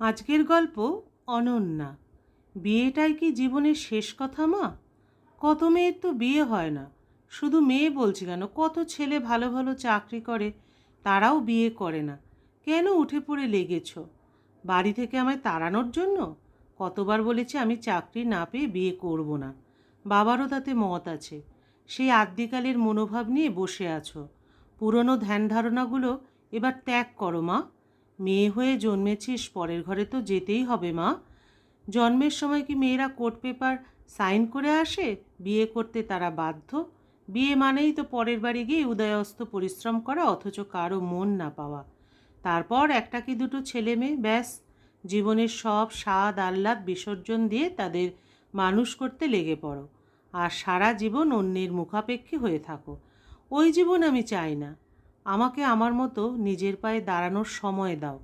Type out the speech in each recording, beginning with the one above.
আজকের গল্প অনন্যা। বিয়েটাই কি জীবনের শেষ কথা, মা? কত মেয়ের তো বিয়ে হয় না। শুধু মেয়ে বলছি কেন? কত ছেলে ভালো ভালো চাকরি করে, তারাও বিয়ে করে না। কেন উঠে পড়ে লেগেছ? বাড়ি থেকে আমায় তাড়ানোর জন্য? কতবার বলেছি আমি চাকরি না পেয়ে বিয়ে করব না। বাবারও তাতে মত আছে। সেই আদ্যিকালের মনোভাব নিয়ে বসে আছো। পুরনো ধ্যান ধারণাগুলো এবার ত্যাগ করো, মা। মেয়ে হয়ে জন্মেছিস, পরের ঘরে তো যেতেই হবে মা। জন্মের সময় কি মেয়েরা কোর্ট পেপার সাইন করে আসে? বিয়ে করতে তারা বাধ্য? বিয়ে মানেই তো পরের বাড়ি গিয়ে উদয়স্ত পরিশ্রম করা, অথচ কারও মন না পাওয়া। তারপর একটা কি দুটো ছেলে মেয়ে, ব্যাস। জীবনের সব স্বাদ আহ্লাদ বিসর্জন দিয়ে তাদের মানুষ করতে লেগে পড়ো। আর সারা জীবন অন্যের মুখাপেক্ষী হয়ে থাকো। ওই জীবন আমি চাই না। আমাকে আমার মতো নিজের পায়ে দাঁড়ানোর সময় দাও।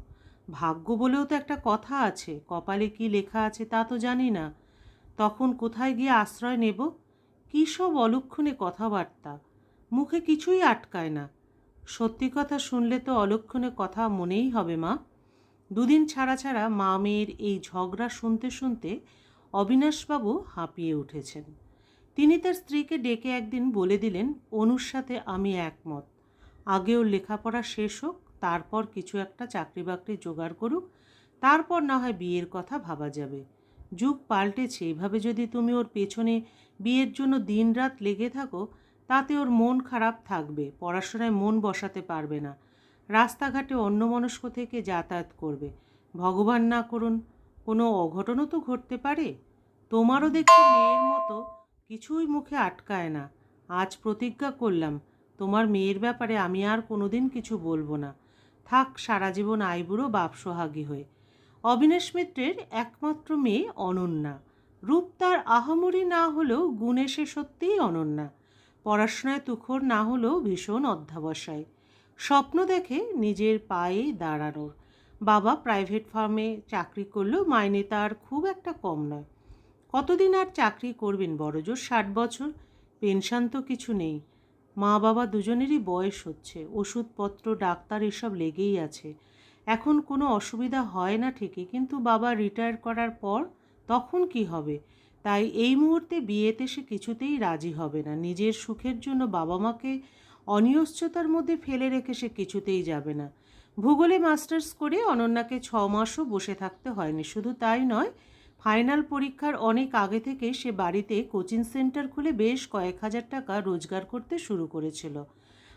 ভাগ্য বলেও তো একটা কথা আছে, কপালে কি লেখা আছে তা তো জানি না। তখন কোথায় গিয়ে আশ্রয় নেব? কী সব অলক্ষণে কথাবার্তা? মুখে কিছুই আটকায় না। সত্যি কথা শুনলে তো অলক্ষণে কথা মনেই হবে, মা। দুদিন ছাড়া ছাড়া মা মেয়ের এই ঝগড়া শুনতে শুনতে অবিনাশবাবু হাঁপিয়ে উঠেছেন। তিনি তার স্ত্রীকে ডেকে একদিন বলে দিলেন, অনুর সাথে আমি একমত। আগে ওর লেখাপড়া শেষ হোক, তারপর কিছু একটা চাকরি বাকরি জোগাড় করুক, তারপর না হয় বিয়ের কথা ভাবা যাবে। যুগ পাল্টেছে, এভাবে যদি তুমি ওর পেছনে বিয়ের জন্য দিনরাত লেগে থাকো, তাতে ওর মন খারাপ থাকবে, পড়াশোনায় মন বসাতে পারবে না। রাস্তাঘাটে অন্যমনস্ক থেকে যাতায়াত করবে। ভগবান না করুন, কোনো অঘটনও তো ঘটতে পারে। তোমারও দেখছি মেয়ের মতো কিছুই মুখে আটকায় না। আজ প্রতিজ্ঞা করলাম তোমার মেয়ের ব্যাপারে আমি আর কোনোদিন কিছু বলব না। থাক, সারা জীবন আইবুড়ো বাপ সোহাগী হয়ে। অবিনাশ মিত্রের একমাত্র মেয়ে অনন্যা। রূপ তার আহামরি না হলেও গুণে সে সত্যিই অনন্যা। পড়াশোনায় তুখর না হলেও ভীষণ অধ্যাবসায়। স্বপ্ন দেখে নিজের পায়ে দাঁড়ানোর। বাবা প্রাইভেট ফার্মে চাকরি করলেও মাইনে তার খুব একটা কম নয়। কতদিন আর চাকরি করবেন বড়জোর? ষাট বছর? পেনশন তো কিছু নেই। মা বাবা দুজনেরই বয়স হচ্ছে, ওষুধপত্র, ডাক্তার এসব লেগেই আছে। এখন কোনো অসুবিধা হয় না ঠিকই, কিন্তু বাবা রিটায়ার করার পর তখন কি হবে? তাই এই মুহূর্তে বিয়েতে সে কিছুতেই রাজি হবে না। নিজের সুখের জন্য বাবা মাকে অনিশ্চয়তার মধ্যে ফেলে রেখে সে কিছুতেই যাবে না। ভূগোলে মাস্টার্স করে অনন্যাকে ছ মাসও বসে থাকতে হয়নি, শুধু তাই নয় ফাইনাল পরীক্ষার অনেক আগে থেকে সে বাড়িতে কোচিং সেন্টার খুলে বেশ কয়েক হাজার টাকা রোজগার করতে শুরু করেছিল।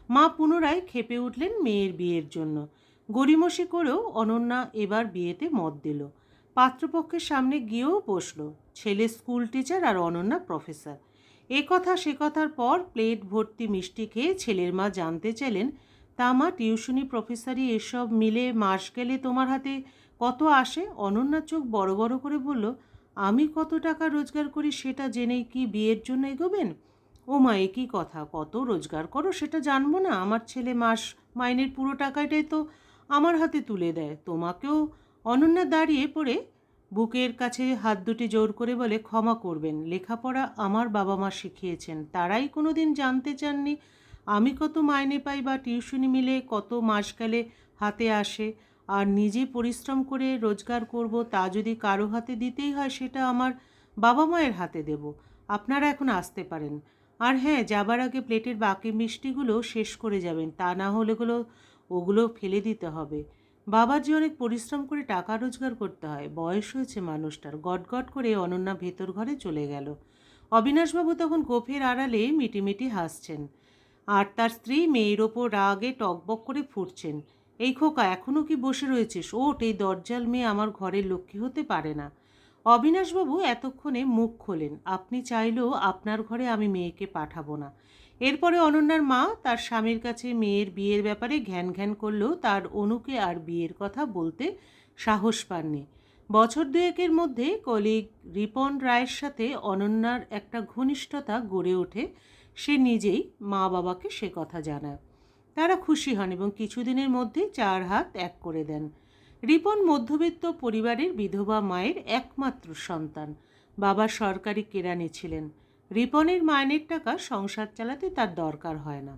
মা পুনরায় খেপে উঠলেন মেয়ের বিয়ের জন্য। গড়িমসি করেও অনন্যা এবার বিয়েতে মত দিল। পাত্রপক্ষের সামনে গিয়েও বসল। ছেলে স্কুল টিচার আর অনন্যা প্রফেসর। এ কথা সে কথার পর প্লেট ভর্তি মিষ্টি খেয়ে ছেলের মা জানতে চাইলেন, তা মা, টিউশনি প্রফেসরই এসব মিলে মাস গেলে তোমার হাতে কত আসে? অনন্যা চোখ বড় বড় করে বলল, আমি কত টাকা রোজগার করি সেটা জেনেই কি বিয়ের জন্য এগোবেন? ও মা একই কথা? কত রোজগার করো সেটা জানব না। আমার ছেলে মাস, মাইনের পুরো টাকাটাই তো আমার হাতে তুলে দেয়। তোমাকেও অনন্যা দাঁড়িয়ে পড়ে বুকের কাছে হাত দুটি জোর করে বলে, ক্ষমা করবেন। লেখাপড়া আমার বাবা মা শিখিয়েছেন। তারাই কোনো দিন জানতে চাননি আমি কত মাইনে পাই বা টিউশনি মিলে কত মাস গেলে হাতে আসে। আর নিজে পরিশ্রম করে রোজগার করব, তা যদি কারও হাতে দিতেই হয়, সেটা আমার বাবা মায়ের হাতে দেব। আপনারা এখন আসতে পারেন। আর হ্যাঁ যাবার আগে প্লেটের বাকি মিষ্টিগুলো শেষ করে যাবেন, তা না হলেগুলো ওগুলো ফেলে দিতে হবে। বাবার যে অনেক পরিশ্রম করে টাকা রোজগার করতে হয়, বয়স হয়েছে মানুষটার, গটগট করে অনন্যা ভেতর ঘরে চলে গেল। অবিনাশবাবু তখন গোফের আড়ালে মিটিমিটি হাসছেন। আর তার স্ত্রী মেয়ের ওপর রাগে টকবক করে ফুটছেন। এই খোকা এখনও কি বসে রয়েছিস? ওট এই দরজাল মেয়ে আমার ঘরের লক্ষ্মী হতে পারে না। অবিনাশবাবু এতক্ষণে মুখ খোলেন। আপনি চাইলেও আপনার ঘরে আমি মেয়েকে পাঠাবো না। এরপরে অনন্যার মা তার স্বামীর কাছে মেয়ের বিয়ের ব্যাপারে ঘ্যান ঘ্যান করলেও তার অনুকে আর বিয়ের কথা বলতে সাহস পাননি। বছর দুয়েকের মধ্যে কলিগ রিপন রায়ের সাথে অনন্যার একটা ঘনিষ্ঠতা গড়ে ওঠে। সে নিজেই মা বাবাকে সে কথা জানায়। তারা খুশি হন এবং কিছুদিনের মধ্যে চার হাত এক করে দেন। রিপন মধ্যবিত্ত পরিবারের বিধবা মায়ের একমাত্র সন্তান। বাবা সরকারি কেরানি ছিলেন। রিপনের মাইনের টাকা সংসার চালাতে তার দরকার হয় না।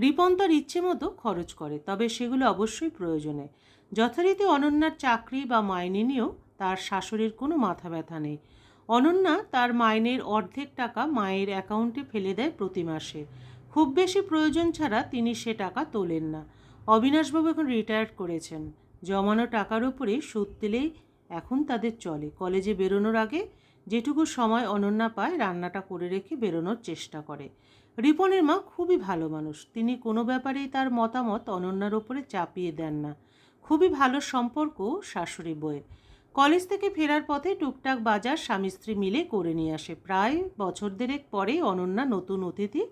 রিপন তার ইচ্ছে মতো খরচ করে, তবে সেগুলো অবশ্যই প্রয়োজনে। যথারীতি অনন্যার চাকরি বা মাইনে নিয়েও তার শাশুড়ির কোনো মাথা ব্যথা নেই। অনন্যা তার মাইনের অর্ধেক টাকা মায়ের অ্যাকাউন্টে ফেলে দেয় প্রতি মাসে। খুব বেশি প্রয়োজন ছাড়া তিনি সে টাকা তোলেন না। অবিনাশবাবু এখন রিটায়ার্ড করেছেন। জমানো টাকার উপরে সুদ দিলেই এখন তাদের চলে। কলেজে বেরোনোর আগে যেটুকু সময় অনন্যা পায়, রান্নাটা করে রেখে বেরোনোর চেষ্টা করে। রিপনের মা খুবই ভালো মানুষ। তিনি কোনো ব্যাপারেই তার মতামত অনন্যার ওপরে চাপিয়ে দেন না। খুবই ভালো সম্পর্ক শাশুড়ি বইয়ের কলেজ থেকে ফেরার পথে টুকটাক বাজার স্বামী স্ত্রী মিলে করে নিয়ে আসে। প্রায় বছর দেড়েক পরেই অনন্যা নতুন অতিথি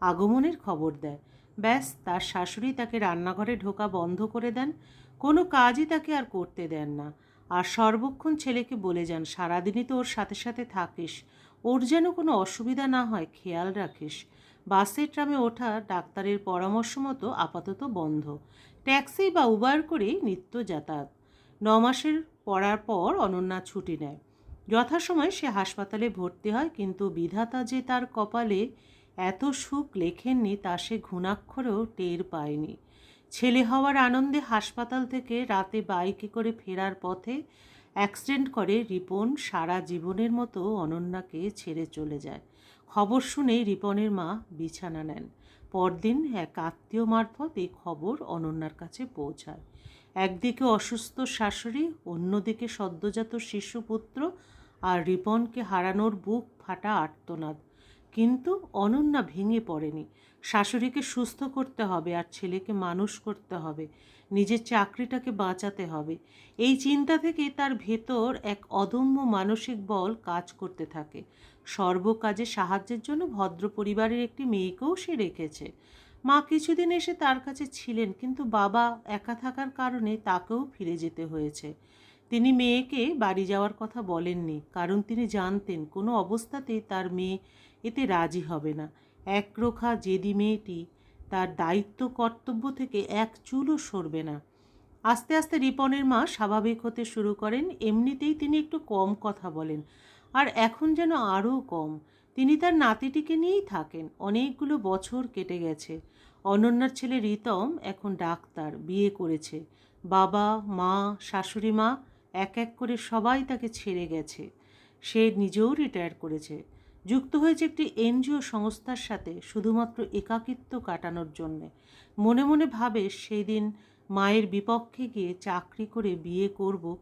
আগমনের খবর দেয়। ব্যাস, তার শাশুড়ি তাকে রান্নাঘরে ঢোকা বন্ধ করে দেন। কোনো কাজই তাকে আর করতে দেন না। আর সর্বক্ষণ ছেলেকে বলে যান, সারাদিনই তো ওর সাথে সাথে থাকিস। ওর যেন কোনো অসুবিধা না হয়, খেয়াল রাখিস। বাসে ট্রামে ওঠা ডাক্তারের পরামর্শ মতো আপাতত বন্ধ। ট্যাক্সি বা উবার করেই নিত্য যাতায়াত। ন মাসের পড়ার পর অনন্যা ছুটি নেয়। যথাসময়ে সে হাসপাতালে ভর্তি হয়, কিন্তু বিধাতা যে তার কপালে এত সুখ লেখেননি তা সে ঘুণাক্ষরেও টের পায়নি। ছেলে হওয়ার আনন্দে হাসপাতাল থেকে রাতে বাইকে করে ফেরার পথে অ্যাক্সিডেন্ট করে রিপন। সারা জীবনের মতো অনন্যাকে ছেড়ে চলে যায়। খবর শুনেই রিপনের মা বিছানা নেন। পরদিন এক আত্মীয় মারফত এই খবর অনন্যার কাছে পৌঁছায়। একদিকে অসুস্থ শাশুড়ি, অন্যদিকে সদ্যজাত শিশুপুত্র আর রিপনকে হারানোর বুক ফাটা আর্তনাদ। কিন্তু অনন্যা ভেঙে পড়েনি। শাশুড়িকে সুস্থ করতে হবে আর ছেলেকে মানুষ করতে হবে। নিজের চাকরিটাকে বাঁচাতে হবে। এই চিন্তা থেকে তার ভেতর এক অদম্য মানসিক বল কাজ করতে থাকে। সর্বকাজে সাহায্যের জন্য ভদ্র পরিবারের একটি মেয়েকেও সে রেখেছে। মা কিছুদিন এসে তার কাছে ছিলেন, কিন্তু বাবা একা থাকার কারণে তাকেও ফিরে যেতে হয়েছে। তিনি মেয়েকে বাড়ি যাওয়ার কথা বলেননি, কারণ তিনি জানতেন কোনো অবস্থাতেই তার মেয়ে এতে রাজি হবে না। একরোখা জেদি মেয়েটি তার দায়িত্ব কর্তব্য থেকে এক চুলও সরবে না। আস্তে আস্তে রিপনের মা স্বাভাবিক হতে শুরু করেন, এমনিতেই তিনি একটু কম কথা বলেন, আর এখন যেন আরও কম। তিনি তার নাতিটিকে নিয়েই থাকেন, অনেকগুলো বছর কেটে গেছে। অনন্যার ছেলে রিতম এখন ডাক্তার, বিয়ে করেছে। বাবা, মা, শাশুড়ি মা এক এক করে সবাই তাকে ছেড়ে গেছে। সে নিজেও রিটায়ার করেছে। যুক্ত হয়েছে একটি এনজিও সংস্থার সাথে শুধুমাত্র একাকিত্ব কাটানোর জন্যে। মনে মনে ভাবে সেই দিন মায়ের বিপক্ষে গিয়ে চাকরি করে বিয়ে করব,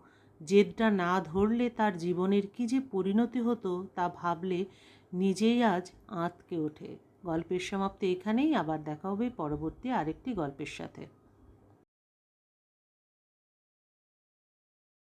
জেদটা না ধরলে তার জীবনের কী যে পরিণতি হতো তা ভাবলে নিজেই আজ আঁতকে ওঠে। গল্পের সমাপ্তি এখানেই, আবার দেখা হবে পরবর্তী আরেকটি গল্পের সাথে।